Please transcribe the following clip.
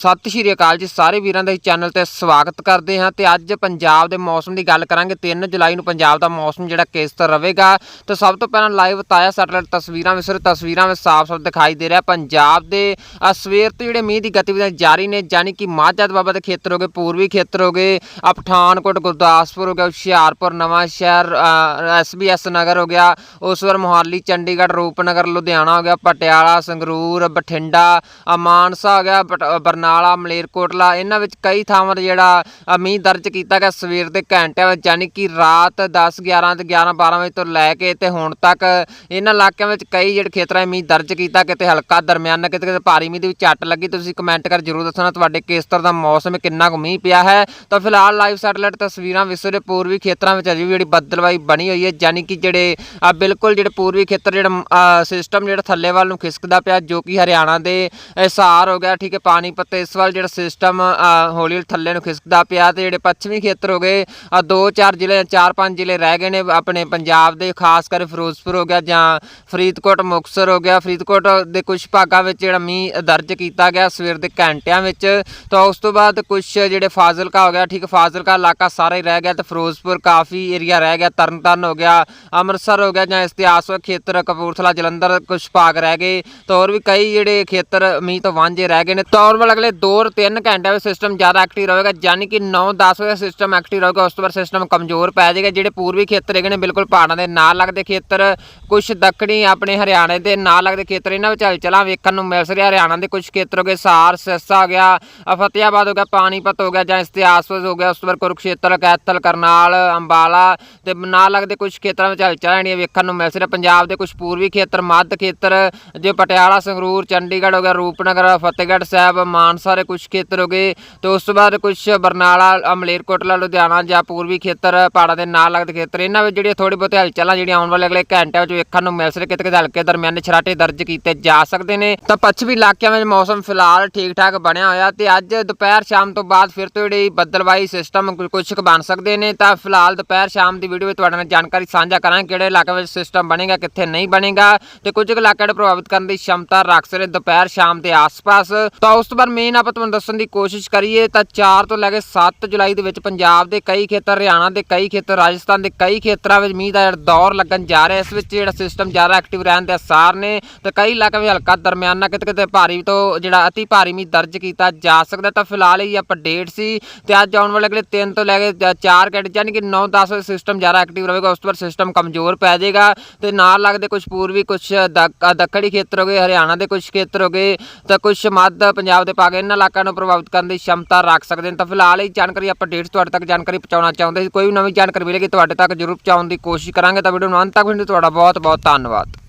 ਸਤਿ ਸ਼੍ਰੀ ਅਕਾਲ ਜੀ ਸਾਰੇ ਵੀਰਾਂ ਦਾ ਚੈਨਲ ਤੇ ਸਵਾਗਤ ਕਰਦੇ ਹਾਂ ਤੇ ਅੱਜ ਪੰਜਾਬ ਦੇ ਮੌਸਮ ਦੀ ਗੱਲ ਕਰਾਂਗੇ। 3 ਜੁਲਾਈ ਨੂੰ ਪੰਜਾਬ ਦਾ ਮੌਸਮ ਜਿਹੜਾ ਕਿਸ ਤਰ੍ਹਾਂ ਰਹੇਗਾ? ਤੇ ਸਭ ਤੋਂ ਪਹਿਲਾਂ ਲਾਈਵ ਤਾਇਆ ਸੈਟੇਲਾਈਟ ਤਸਵੀਰਾਂ ਵਿੱਚ ਸਿਰ ਤਸਵੀਰਾਂ ਵਿੱਚ ਸਾਫ਼-ਸਾਫ਼ ਦਿਖਾਈ ਦੇ ਰਿਹਾ ਪੰਜਾਬ ਦੇ। ਸਵੇਰ ਤੋਂ ਜਿਹੜੇ ਮੀਂਹ ਦੀ ਗਤੀਵਿਧੀਆਂ ਜਾਰੀ ਨੇ ਯਾਨੀ ਕਿ ਮਾਝਾ ਬਾਬਾ ਦੇ ਖੇਤਰ ਹੋ ਗਏ ਪੂਰਬੀ ਖੇਤਰ ਹੋ ਗਏ ਆ ਪਠਾਨਕੋਟ ਗੁਰਦਾਸਪੁਰ ਹੋ ਗਿਆ ਹੁਸ਼ਿਆਰਪੁਰ ਨਵਾਂ ਸ਼ਹਿਰ ਐਸਬੀਐਸ ਨਗਰ ਹੋ ਗਿਆ ਉਸ ਵਾਰ ਮੋਹਾਲੀ ਚੰਡੀਗੜ੍ਹ ਰੂਪਨਗਰ ਲੁਧਿਆਣਾ ਹੋ ਗਿਆ ਪਟਿਆਲਾ ਸੰਗਰੂਰ ਬਠਿੰਡਾ ਮਾਨਸਾ ਹੋ ਗਿਆ ਬਟ- ਅ, ਬਰਨਾਲਾ ਮਲੇਰਕੋਟਲਾ ਇਹਨਾਂ ਵਿੱਚ ਕਈ ਥਾਵਾਂ ਤੇ ਜਿਹੜਾ ਮੀਂਹ ਦਰਜ ਕੀਤਾ ਗਿਆ ਸਵੇਰ ਦੇ ਘੰਟਿਆਂ ਵਿੱਚ ਯਾਨੀ ਕਿ ਰਾਤ 10 11 ਤੇ 11 12 ਵਜੇ ਤੋਂ ਲੈ ਕੇ ਤੇ ਹੁਣ ਤੱਕ ਇਹਨਾਂ ਇਲਾਕਿਆਂ ਵਿੱਚ ਕਈ ਜਿਹੜੇ ਖੇਤਰਾਂ 'ਚ ਮੀਂਹ ਦਰਜ ਕੀਤਾ ਕਿਤੇ ਹਲਕਾ ਦਰਮਿਆਨਾ ਕਿਤੇ ਕਿਤੇ ਭਾਰੀ ਮੀਂਹ ਦੀ ਵੀ ਝੱਟ ਲੱਗੀ। ਤੁਸੀਂ ਕਮੈਂਟ ਕਰ ਜਰੂਰ ਦੱਸਣਾ ਤੁਹਾਡੇ ਕਿਸ ਤਰ੍ਹਾਂ ਦਾ ਮੌਸਮ ਕਿੰਨਾ ਕੁ ਮੀਂਹ ਪਿਆ ਹੈ। ਤਾਂ ਫਿਲਹਾਲ ਲਾਈਵ ਸੈਟੇਲਾਈਟ ਤਸਵੀਰਾਂ ਵਿਸ਼ਵ ਦੇ ਪੂਰਬੀ ਖੇਤਰਾਂ ਵਿੱਚ ਅਜੇ ਵੀ ਜਿਹੜੀ ਬੱਦਲਵਾਈ ਬਣੀ ਹੋਈ ਹੈ ਯਾਨੀ ਕਿ ਜਿਹੜੇ ਅ, ਬਿਲਕੁਲ ਜਿਹੜੇ ਪੂਰਬੀ ਖੇਤਰ ਜਿਹੜਾ ਸਿਸਟਮ ਜਿਹੜਾ ਥੱਲੇ ਵੱਲ ਨੂੰ ਖਿਸਕਦਾ ਪਿਆ ਜੋ ਕਿ ਹਰਿਆਣਾ ਦੇ ਹਿਸਾਰ ਹੋ ਗਿਆ ਠੀਕ ਹੈ ਪਾਣੀਪਤ ਤੇ ਇਸ ਵੱਲ ਜਿਹੜਾ ਸਿਸਟਮ ਹੌਲੀ ਹੌਲੀ ਥੱਲੇ ਨੂੰ ਖਿਸਕਦਾ ਪਿਆ ਤੇ ਜਿਹੜੇ ਪੱਛਮੀ ਖੇਤਰ ਹੋ ਗਏ ਅ, ਦੋ ਚਾਰ ਜ਼ਿਲ੍ਹੇ ਚਾਰ ਪੰਜ ਜ਼ਿਲ੍ਹੇ ਰਹਿ ਗਏ ਨੇ ਆਪਣੇ ਪੰਜਾਬ ਦੇ ਖਾਸ ਕਰ ਫਿਰੋਜ਼ਪੁਰ ਹੋ ਗਿਆ ਜਾਂ ਫਰੀਦਕੋਟ ਮੁਕਤਸਰ ਹੋ ਗਿਆ। ਫਰੀਦਕੋਟ ਦੇ ਕੁਝ ਭਾਗਾਂ ਵਿੱਚ ਜਿਹੜਾ ਮੀਂਹ ਦਰਜ ਕੀਤਾ ਗਿਆ ਸਵੇਰ ਦੇ ਘੰਟਿਆਂ ਵਿੱਚ। ਤਾਂ ਉਸ ਤੋਂ ਬਾਅਦ ਕੁਝ ਜਿਹੜੇ ਫਾਜ਼ਿਲਕਾ ਹੋ ਗਿਆ ਠੀਕ ਫਾਜ਼ਿਲਕਾ ਇਲਾਕਾ ਸਾਰਾ ਹੀ ਰਹਿ ਗਿਆ ਤੇ ਫਿਰੋਜ਼ਪੁਰ ਕਾਫੀ ਏਰੀਆ ਰਹਿ ਗਿਆ ਤਰਨਤਾਰਨ ਹੋ ਗਿਆ ਅੰਮ੍ਰਿਤਸਰ ਹੋ ਗਿਆ ਜਾਂ ਇਤਿਹਾਸਕ ਖੇਤਰ ਕਪੂਰਥਲਾ ਜਲੰਧਰ ਕੁਝ ਭਾਗ ਰਹਿ ਗਏ। ਤਾਂ ਹੋਰ ਵੀ ਕਈ ਜਿਹੜੇ ਖੇਤਰ ਮੀਂਹ ਤੋਂ ਵਾਂਝੇ ਰਹਿ ਗਏ ਨੇ। ਤਾਂ ਆਉਣ ਵਾਲੇ ਅਗਲੇ 2 3 ਘੰਟਿਆਂ ਵਿੱਚ ਸਿਸਟਮ ਜ਼ਿਆਦਾ ਐਕਟਿਵ ਰਹੇਗਾ ਯਾਨੀ ਕਿ 9 10 ਵਜੇ ਸਿਸਟਮ ਐਕਟਿਵ ਰਹੇਗਾ ਉਸ ਤੋਂ ਬਾਅਦ ਸਿਸਟਮ ਕਮਜ਼ੋਰ ਪੈ ਜਾਏਗਾ ਜਿਹੜੇ ਪੂਰਬੀ ਖੇਤਰ ਹੈਗੇ ਨੇ ਬਿਲਕੁਲ ਪਹਾੜਾਂ ਦੇ ਨਾਲ ਲੱਗਦੇ ਖੇਤਰ ਕੁਝ ਦੱਖਣੀ ਆਪਣੇ ਹਰਿਆਣੇ ਦੇ ਨਾਲ ਲੱਗਦੇ ਖੇਤਰ ਇਹਨਾਂ ਵਿੱਚ ਹਲਚਲਾਂ ਵੇਖਣ ਨੂੰ ਮਿਲ ਰਿਹਾ ਹਰਿਆਣਾ ਦੇ ਕੁਝ ਖੇਤਰ ਹੋ ਗਏ ਸਾਰ ਸਿਰਸਾ ਹੋ ਗਿਆ ਅ, ਫਤਿਆਬਾਦ ਹੋ ਗਿਆ ਪਾਣੀਪਤ ਹੋ ਗਿਆ ਜਾਂ ਇਸਤੇ ਆਸ ਪਾਸ ਹੋ ਗਿਆ ਉਸ ਤੋਂ ਬਾਅਦ ਕੁਰੂਕਸ਼ੇਤਰ ਕੈਥਲ ਕਰਨਾਲ ਅੰਬਾਲਾ ਤੇ ਨਾਲ ਲੱਗਦੇ ਕੁਝ ਖੇਤਰਾਂ ਵਿੱਚ ਹਲਚਲਾਂ ਜਿਹੜੀਆਂ ਵੇਖਣ ਨੂੰ ਮਿਲ ਸਕਦੀਆਂ ਪੰਜਾਬ ਦੇ ਕੁਝ ਪੂਰਬੀ ਖੇਤਰ ਮੱਧ ਖੇਤਰ ਜੇ ਪਟਿਆਲਾ ਸੰਗਰੂਰ ਚੰਡੀਗੜ੍ਹ ਹੋ ਗਿਆ ਰੂਪਨਗਰ ਫਤਿਹਗੜ੍ਹ ਸਾਹਿਬ ਮਾਨ ਸਾਰੇ ਕੁਝ ਖੇਤਰ ਹੋ ਗਏ। ਤੇ ਉਸ ਤੋਂ ਬਾਅਦ ਕੁਝ ਬਰਨਾਲਾ ਅ, ਮਲੇਰਕੋਟਲਾ ਲੁਧਿਆਣਾ ਜਾਂ ਪੂਰਬੀ ਖੇਤਰ ਪਹਾੜਾਂ ਦੇ ਨਾਲ ਲੱਗਦੇ ਖੇਤਰ ਇਹਨਾਂ ਵਿੱਚ ਜਿਹੜੀਆਂ ਥੋੜੀ ਬਹੁਤੀ ਹਲਚਲਾਂ ਜਿਹੜੀਆਂ ਆਉਣ ਵਾਲੇ ਅਗਲੇ ਘੰਟਿਆਂ ਵਿੱਚ ਵੇਖਣ ਨੂੰ ਮਿਲ ਸਕਦੇ ਕਿਤੇ ਕਿਤੇ ਹਲਕੇ ਦਰਮਿਆਨੇ ਛਰਾਟੇ ਦਰਜ ਕੀਤੇ ਜਾ ਸਕਦੇ ਨੇ। ਤਾਂ ਪੱਛਮੀ ਇਲਾਕਿਆਂ ਵਿੱਚ ਮੌਸਮ ਫਿਲਹਾਲ ਠੀਕ ਠਾਕ ਬਣਿਆ ਹੋਇਆ ਤੇ ਅੱਜ ਦੁਪਹਿਰ ਸ਼ਾਮ ਤੋਂ ਬਾਅਦ ਫਿਰ ਤੋਂ ਜਿਹੜੀ ਬੱਦਲਵਾਈ ਸਿਸਟਮ ਕੁਝ ਕੁ ਬਣ ਸਕਦੇ ਨੇ। ਤਾਂ ਫਿਲਹਾਲ ਦੁਪਹਿਰ ਸ਼ਾਮ ਦੀ ਵੀਡੀਓ ਵਿੱਚ ਤੁਹਾਡੇ ਨਾਲ ਜਾਣਕਾਰੀ ਸਾਂਝਾ ਕਰਾਂਗੇ ਕਿਹੜੇ ਇਲਾਕੇ ਵਿੱਚ ਸਿਸਟਮ ਬਣੇਗਾ ਕਿੱਥੇ ਨਹੀਂ ਬਣੇਗਾ। ਤੇ ਕੁਝ ਕੁ ਇਲਾਕਿਆਂ ਨੂੰ ਪ੍ਰਭਾਵਿਤ ਕਰਨ ਦੀ ਸ਼ਮਤਾ ਰੱਖ ਸਕਦੇ ਦੁਪਹਿਰ ਸ਼ਾਮ ਦੇ ਆਸ-ਪਾਸ। ਤਾਂ ਉਸ ਤੋਂ ਬਾਅਦ ਮੇਨ ਆਪਾਂ ਤੁਹਾਨੂੰ ਦੱਸਣ ਦੀ ਕੋਸ਼ਿਸ਼ ਕਰੀਏ ਤਾਂ 4 ਤੋਂ ਲੈ ਕੇ 7 ਜੁਲਾਈ ਦੇ ਵਿੱਚ ਪੰਜਾਬ ਦੇ ਕਈ ਖੇਤਰ, ਹਰਿਆਣਾ ਦੇ ਕਈ ਖੇਤਰ, ਰਾਜਸਥਾਨ ਦੇ ਕਈ ਖੇਤਰਾਂ ਵਿੱਚ ਮੀਂਹ ਦਾ ਜਿਹੜਾ ਦੌਰ ਲੱਗਣ ਜਾ ਰਿਹਾ, ਇਸ ਵਿੱਚ ਜਿਹੜਾ ਸਿਸਟਮ ਜ਼ਿਆਦਾ ਐਕਟਿਵ ਰਹਿਣ ਦੇ ਅਸਾਰ ਨੇ ਤੇ ਕਈ ਇਲਾਕਿਆਂ ਵਿੱਚ ਹਲਕਾ ਦਰਮਿਆਨਾ ਕਿਤੇ ਕਿਤੇ ਭਾਰੀ ਤੋਂ ਜਿਹੜਾ ਅਤੀ ਭਾਰੀ ਮੀਂਹ ਦਰਜ ਕੀਤਾ ਜਾ ਸਕਦਾ। ਤਾਂ ਫਿਲਹਾਲ ਇਹ ਅਪਡੇਟ ਸੀ ਤੇ ਅੱਜ ਆਉਣ ਵਾਲੇ ਅਗਲੇ 3 ਤੋਂ ਲੈ ਕੇ 4 ਘੰਟੇ ਯਾਨੀ ਕਿ 9-10 ਵਜੇ ਸਿਸਟਮ ਜ਼ਿਆਦਾ ਐਕਟਿਵ ਰਹੇਗਾ, ਉਸ ਤੋਂ ਬਾਅਦ ਸਿਸਟਮ ਕਮਜ਼ੋਰ ਪੈ ਜਾਏਗਾ ਤੇ ਨਾਲ ਲੱਗਦੇ ਕੁਝ ਪੂਰਬੀ ਕੁਝ ਦੱਖਣੀ ਖੇਤਰ ਹੋ ਗਏ, ਹਰਿਆਣਾ ਦੇ ਕੁਝ ਖੇਤਰ ਹੋ ਗਏ ਤਾਂ ਕੁਝ ਮੱਧ ਪੰਜਾਬ ਦੇ ਭਾਗ ਇਹਨਾਂ ਇਲਾਕਿਆਂ ਨੂੰ ਪ੍ਰਭਾਵਿਤ ਕਰਨ ਦੀ ਸ਼ਮਤਾ ਰੱਖ ਸਕਦੇ ਨੇ। ਤਾਂ ਫਿਲਹਾਲ ਇਹ ਜਾਣਕਾਰੀ ਅਪਡੇਟਸ ਤੁਹਾਡੇ ਤੱਕ ਜਾਣਕਾਰੀ ਪਹੁੰਚਾਉਣਾ ਚਾਹੁੰਦੇ ਸੀ। ਕੋਈ ਵੀ ਨਵੀਂ ਜਾਣਕਾਰੀ ਮਿਲੇਗੀ, ਤੁਹਾਡੇ ਤੱਕ ਜ਼ਰੂਰ ਪਹੁੰਚਾਉਣ ਦੀ ਕੋਸ਼ਿਸ਼ ਕਰਾਂਗੇ। ਤਾਂ ਵੀਡੀਓ ਨੂੰ ਅੰਤ ਤੱਕ ਵੇਖਣ ਲਈ ਤੁਹਾਡਾ ਬਹੁਤ ਬਹੁਤ ਧੰਨਵਾਦ।